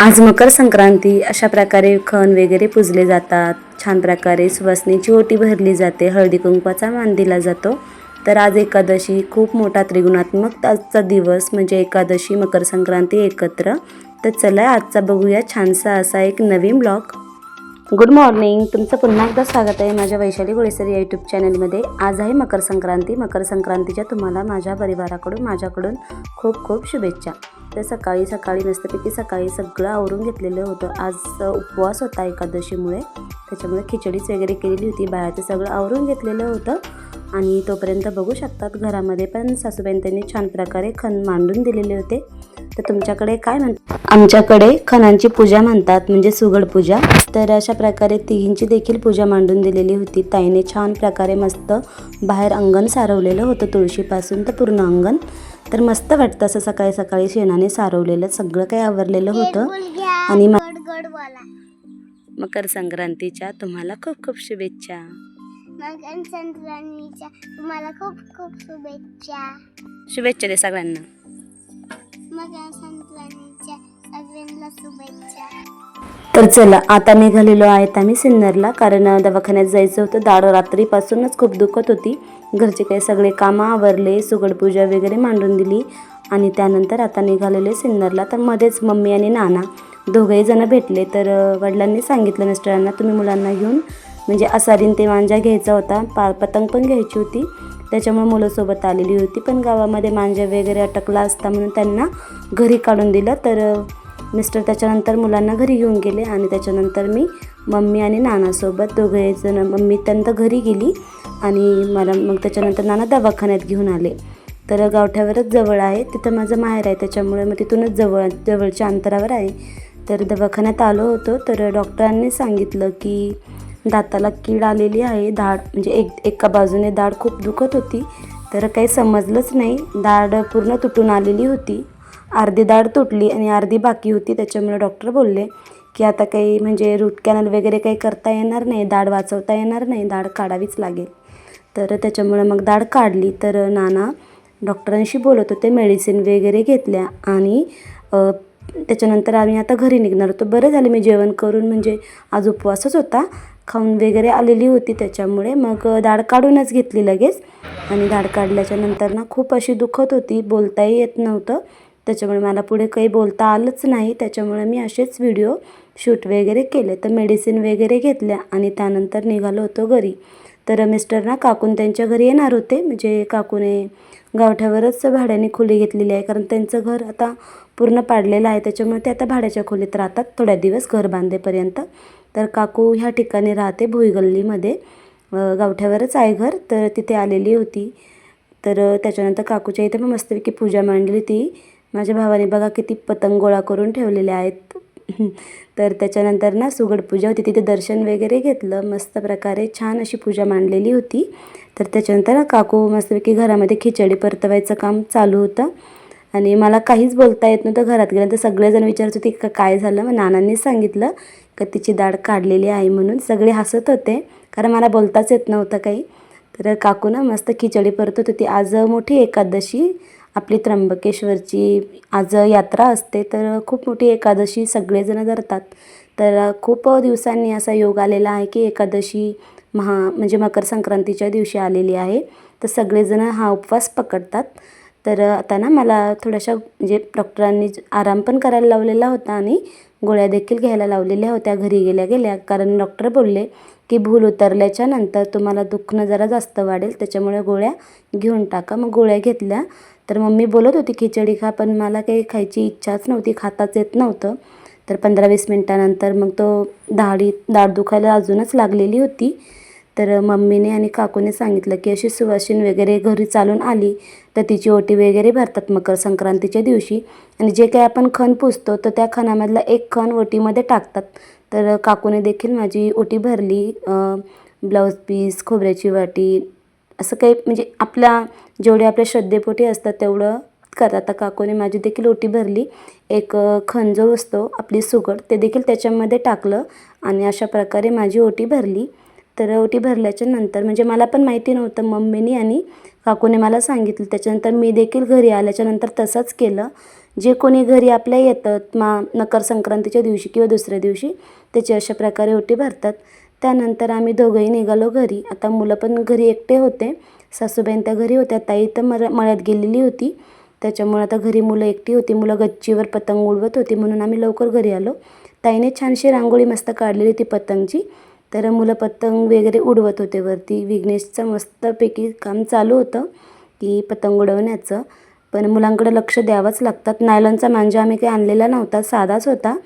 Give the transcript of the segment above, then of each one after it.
आज मकर संक्रांती अशा प्रकारे खण वगैरे पुजले जातात. छान प्रकारे सुवासनीची ओटी भरली जाते. हळदी कुंकवाचा मान दिला जातो. तर आज एकादशी खूप मोठा त्रिगुणात्मक आजचा दिवस म्हणजे एकादशी मकर संक्रांती एकत्र. तर चला आजचा बघूया छानसा असा एक नवीन ब्लॉग. गुड मॉर्निंग तुमचं पुन्हा एकदा स्वागत आहे माझ्या वैशाली गोळेसरी या यूट्यूब चॅनलमध्ये आज आहे मकर संक्रांती. मकर संक्रांतीच्या तुम्हाला माझ्या परिवाराकडून माझ्याकडून खूप खूप शुभेच्छा. तर सकाळी सकाळी मस्तपैकी सकाळी सगळं आवरून घेतलेलं होतं. आज उपवास होता एकादशीमुळे. त्याच्यामुळे खिचडीच वगैरे केलेली होती. बाहेरचं सगळं आवरून घेतलेलं होतं. आणि तोपर्यंत बघू शकतात घरामध्ये पण सासूबाईं त्यांनी छान प्रकारे खण मांडून दिलेले होते. तर तुमच्याकडे काय म्हणतात आमच्याकडे खणांची पूजा म्हणतात म्हणजे सुगड पूजा. तर अशा प्रकारे तिघींची देखील पूजा मांडून दिलेली होती. ताईने छान प्रकारे मस्त बाहेर अंगण सारवलेलं होतं तुळशीपासून तर पूर्ण अंगण. तर मस्त वाटतं असं सकाळी सकाळी शेणाने सारवलेलं सगळं काही आवरलेलं होतं. आणि मकर संक्रांतीच्या तुम्हाला खूप खूप शुभेच्छा. मग संक्रांतीच्या तुम्हाला खूप खूप शुभेच्छा. शुभेच्छा दे सगळ्यांना. मग संक्रांतीच्या शुभेच्छा. तर चला आता निघालेलो आहेत आम्ही सिन्नरला कारण दवाखान्यात जायचं होतं. दाड रात्रीपासूनच खूप दुखत होती. घरचे काही सगळे कामं आवरले सुगडपूजा वगैरे मांडून दिली. आणि त्यानंतर आता निघालेले सिन्नरला. तर मध्येच मम्मी आणि नाना दोघंही जण भेटले. तर वडिलांनी सांगितलं मिस्टरांना तुम्ही मुलांना घेऊन म्हणजे असारीन ते मांजा घ्यायचा होता. पा पतंग पण घ्यायची होती. त्याच्यामुळे मुलं आलेली होती. पण गावामध्ये मांजा वगैरे अटकला असता म्हणून त्यांना घरी काढून दिलं. तर मिस्टर त्याच्यानंतर मुलांना घरी घेऊन गेले आणि त्याच्यानंतर मी मम्मी आणि नानासोबत दोघे जण मम्मी त्यांना घरी गेली आणि मला मग त्याच्यानंतर नाना दवाखान्यात घेऊन आले. तर गावठ्यावरच जवळ आहे. तिथं माझं माहेर आहे. त्याच्यामुळे मग तिथूनच जवळ जवळच्या अंतरावर आहे. तर दवाखान्यात आलो होतो. तर डॉक्टरांनी सांगितलं की दाताला कीड आलेली आहे. दाढ म्हणजे एक एका बाजूने दाढ खूप दुखत होती. तर काही समजलंच नाही. दाढ पूर्ण तुटून आलेली होती. अर्धी दाढ तुटली आणि अर्धी बाकी होती त्याच्यामुळे डॉक्टर बोलले की आता काही म्हणजे रूट कॅनल वगैरे काही करता येणार नाही दाढ वाचवता येणार नाही दाढ काढावीच लागेल. तर त्याच्यामुळे मग दाढ काढली. तर नाना डॉक्टरांशी बोलत होते मेडिसिन वगैरे घेतल्या आणि त्याच्यानंतर आम्ही आता घरी निघणार होतो. बरं झालं मी जेवण करून म्हणजे आज उपवासच होता. खाऊन वगैरे आलेली होती त्याच्यामुळे मग दाढ काढूनच घेतली लगेच. आणि दाढ काढल्याच्या नंतर ना खूप अशी दुखत होती बोलताही येत नव्हतं. त्याच्यामुळे मला पुढे काही बोलता आलंच नाही. त्याच्यामुळे मी असेच व्हिडिओ शूट वगैरे केले. तर मेडिसिन वगैरे घेतल्या आणि त्यानंतर निघालो होतो घरी. तर मिस्टर ना काकून त्यांच्या घरी येणार होते. म्हणजे काकूने गावठ्यावरच भाड्याने खोली घेतलेली आहे. कारण त्यांचं घर आता पूर्ण पाडलेलं आहे. त्याच्यामुळे ते आता भाड्याच्या खोलीत राहतात. थोड्या दिवस घर बांधेपर्यंत. तर काकू ह्या ठिकाणी राहते भुईगल्लीमध्ये. गावठ्यावरच आहे घर. तर तिथे आलेली होती. तर त्याच्यानंतर काकूच्या इथे पण मस्तपैकी पूजा मांडली ती माझ्या भावाने बघा किती पतंग गोळा करून ठेवलेले आहेत. तर त्याच्यानंतर ना सुगड पूजा होती. तिथे दर्शन वगैरे घेतलं. मस्त प्रकारे छान अशी पूजा मांडलेली होती. तर त्याच्यानंतर ना काकू मस्तपैकी घरामध्ये खिचडी परतवायचं काम चालू होतं. आणि मला काहीच बोलता येत नव्हतं घरात गेल्यानंतर. सगळेजण विचारत होते का काय झालं? मग नानांनी सांगितलं का तिची दाढ काढलेली आहे म्हणून सगळे हसत होते. कारण मला बोलताच येत नव्हतं काही. तर काकू ना मस्त खिचडी परतत होती. आज मोठी एकादशी आपली त्र्यंबकेश्वरची आज यात्रा असते तर खूप मोठी एकादशी सगळेजण धरतात. तर खूप दिवसांनी असा योग आलेला आहे की एकादशी महा म्हणजे मकर संक्रांतीच्या दिवशी आलेली आहे. तर सगळेजण हा उपवास पकडतात. तर आता ना मला थोड्याशा म्हणजे डॉक्टरांनी आराम पण करायला लावलेला होता आणि गोळ्या देखील घ्यायला लावलेल्या होत्या घरी गेल्या गेल्या. कारण डॉक्टर बोलले की भूल उतरल्याच्या नंतर तुम्हाला दुखणं जरा जास्त वाढेल त्याच्यामुळे गोळ्या घेऊन टाका. मग गोळ्या घेतल्या तर मम्मी बोलत होती खिचडी खा. पण मला काही खायची इच्छाच नव्हती खाताच येत नव्हतं. तर पंधरा वीस मिनटानंतर मग तो दाढी दाढ दुखायला अजूनच लागलेली होती. तर मम्मीने आणि काकूने सांगितलं की अशी सुवासिन वगैरे घरी चालून आली तर तिची ओटी वगैरे भरतात मकर संक्रांतीच्या दिवशी. आणि जे काही आपण खण पुजतो तर त्या खणामधला एक खण ओटीमध्ये टाकतात. तर काकूने देखील माझी ओटी भरली. ब्लाऊज पीस खोबऱ्याची वाटी असं काही म्हणजे आपल्या जेवढे आपल्या श्रद्धेपोटी असतात तेवढं करतात. आता काकूने माझी देखील ओटी भरली. एक खंजो खण जो असतो आपली सुगड ते देखील त्याच्यामध्ये टाकलं आणि अशा प्रकारे माझी ओटी भरली. तर ओटी भरल्याच्या नंतर म्हणजे मला पण माहिती नव्हतं मम्मीनी आणि काकूने मला सांगितलं. त्याच्यानंतर मी देखील घरी आल्याच्यानंतर तसंच केलं. जे कोणी घरी आपल्या येतं मा मकर संक्रांतीच्या दिवशी किंवा दुसऱ्या दिवशी त्याची अशा प्रकारे ओटी भरतात. त्यानंतर आम्ही दोघंही निघालो घरी. आता मुलं पण घरी एकटे होते. सासूबाईं त्या घरी होत्या. ताई तर मर मळ्यात गेलेली होती. त्याच्यामुळे आता घरी मुलं एकटी होती. मुलं गच्चीवर पतंग उडवत होती. म्हणून आम्ही लवकर घरी आलो. ताईने छानशी रांगोळी मस्त काढलेली होती पतंगची. तर मुलं पतंग वगैरे उडवत होते वरती. विघ्नेशचं मस्तपैकी काम चालू होतं की पतंग उडवण्याचं. पण मुलांकडे लक्ष द्यावंच लागतात. नायलॉनचा मांजा आम्ही काही आणलेला नव्हता. साधाच होता.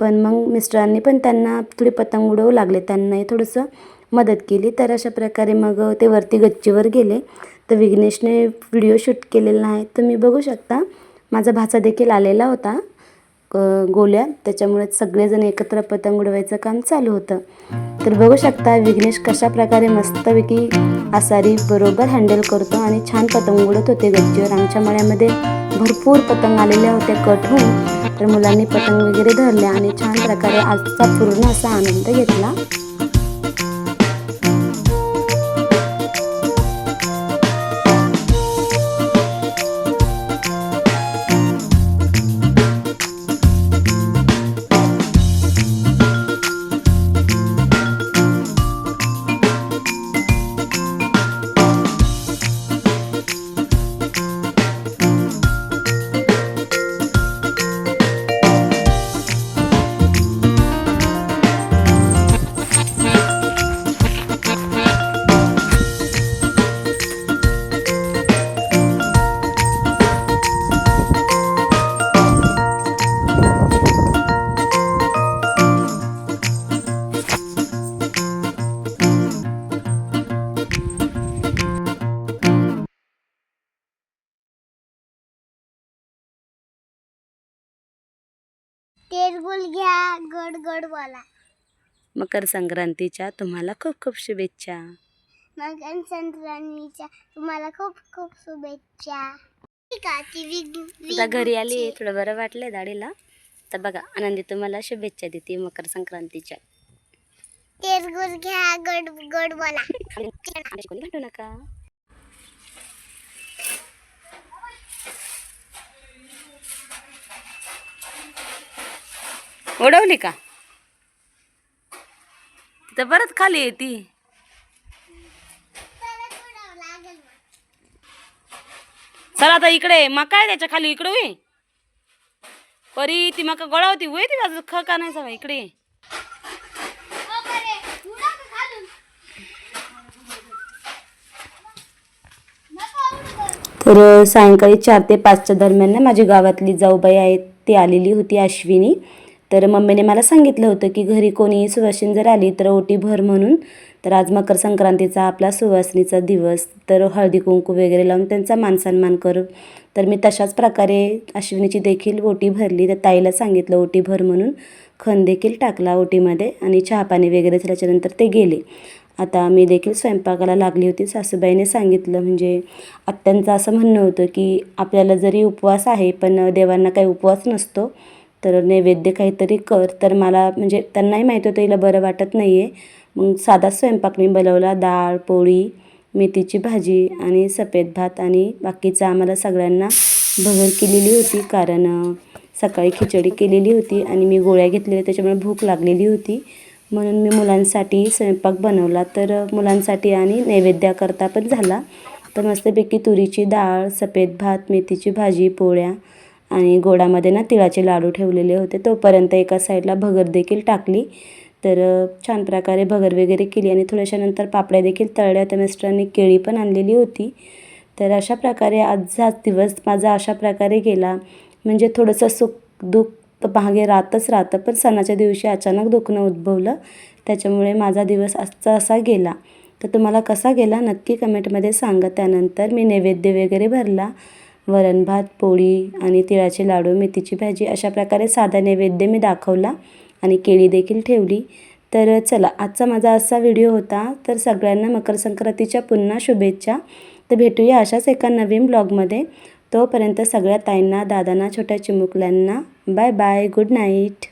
पण मग मिस्टरांनी पण त्यांना थोडी पतंग उडवू लागले. त्यांनाही थोडंसं मदत केली. तर अशा प्रकारे मग ते वरती गच्चीवर गेले. तर विघ्नेशने व्हिडिओ शूट केलेला आहे. तुम्ही बघू शकता. माझा भाचा देखील आलेला होता गोल्या. त्याच्यामुळे सगळेजण एकत्र पतंग उडवायचं काम चालू होतं. तर बघू शकता विघ्नेश कशा प्रकारे मस्तपैकी आसारी बरोबर हँडल करतो आणि छान पतंग उडत होते गच्चीवर. आमच्या मळ्यामध्ये भरपूर पतंग आलेल्या होत्या कट होऊन. तर मुलांनी पतंग वगैरे धरले आणि छान प्रकारे आजचा पूर्ण असा आनंद घेतला. घ्या गोड गोड बोला मकर संक्रांतीच्या तुम्हाला खूप खूप शुभेच्छा. मकर संक्रांतीच्या तुम्हाला खूप खूप शुभेच्छा. ठीक आहे ती विग- आता घरी आली. थोडं बरं वाटलं दाढीला. तर बघा आनंदी तुम्हाला शुभेच्छा देते मकर संक्रांतीच्या. तिळगुळ घ्या गोड गोड बोला कोणी नका. उडवली का? तिथं परत खाली आहे ती. चला आता इकडे मका आहे त्याच्याखाली इकडे होई परी ती मका गोळा होती होई ती बाजू ख का नाही सगळं इकडे. तर सायंकाळी चार ते पाचच्या दरम्यान ना माझी गावातली जाऊबाई आहे ती आलेली होती अश्विनी. तर मम्मीने मला सांगितलं होतं की घरी कोणी सुवासिनी जर आली तर ओटी भर म्हणून. तर आज मकर संक्रांतीचा आपला सुवासिनीचा दिवस. तर हळदी कुंकू वगैरे लावून त्यांचा मानसन्मान करू. तर मी तशाच प्रकारे अश्विनीची देखील ओटी भरली. तर ताईला सांगितलं ओटी भर म्हणून. खण देखील टाकला ओटीमध्ये आणि चहापाणी वगैरे झाल्याच्यानंतर ते गेले. आता मी देखील स्वयंपाकाला लागली होती. सासूबाईने सांगितलं म्हणजे आत्यांचं असं म्हणणं होतं की आपल्याला जरी उपवास आहे पण देवांना काही उपवास नसतो. तर नैवेद्य काहीतरी कर. तर मला म्हणजे त्यांनाही माहीत होतं हिला बरं वाटत नाही आहे मग साधा स्वयंपाक मी बनवला डाळ पोळी मेथीची भाजी आणि सफेद भात आणि बाकीचं आम्हाला सगळ्यांना भगर केलेली होती कारण सकाळी खिचडी केलेली होती आणि मी गोळ्या घेतलेल्या त्याच्यामुळे भूक लागलेली होती. म्हणून मी मुलांसाठी स्वयंपाक बनवला. तर मुलांसाठी आणि नैवेद्याकरता पण झाला. तर मस्तपैकी तुरीची डाळ सफेद भात मेथीची भाजी पोळ्या आणि गोडामध्ये ना तिळाचे लाडू ठेवलेले होते. तोपर्यंत एका साईडला भगर देखील टाकली. तर छान प्रकारे भगर वगैरे केली आणि थोड्याशा नंतर पापड्या देखील तळल्या. तर मिस्टरांनी केळी पण आणलेली होती. तर अशा प्रकारे आजचा दिवस माझा अशा प्रकारे गेला. म्हणजे थोडंसं सुख दुःख मागे राहतच राहतं. पण सणाच्या दिवशी अचानक दुखणं उद्भवलं. त्याच्यामुळे माझा दिवस आजचा असा गेला. तर तुम्हाला कसा गेला नक्की कमेंटमध्ये सांगा. त्यानंतर मी नैवेद्य वगैरे भरला. वरण भात पोळी आणि तिळाचे लाडू मेथीची भाजी अशा प्रकारे साधा नैवेद्य मी दाखवला आणि केळी देखील ठेवली. तर चला आजचा माझा असा व्हिडिओ होता. तर सगळ्यांना मकर संक्रांतीच्या पुन्हा शुभेच्छा. तर भेटूया अशाच एका नवीन ब्लॉगमध्ये. तोपर्यंत सगळ्या ताईंना दादांना छोट्या चिमुकल्यांना बाय बाय गुड नाईट.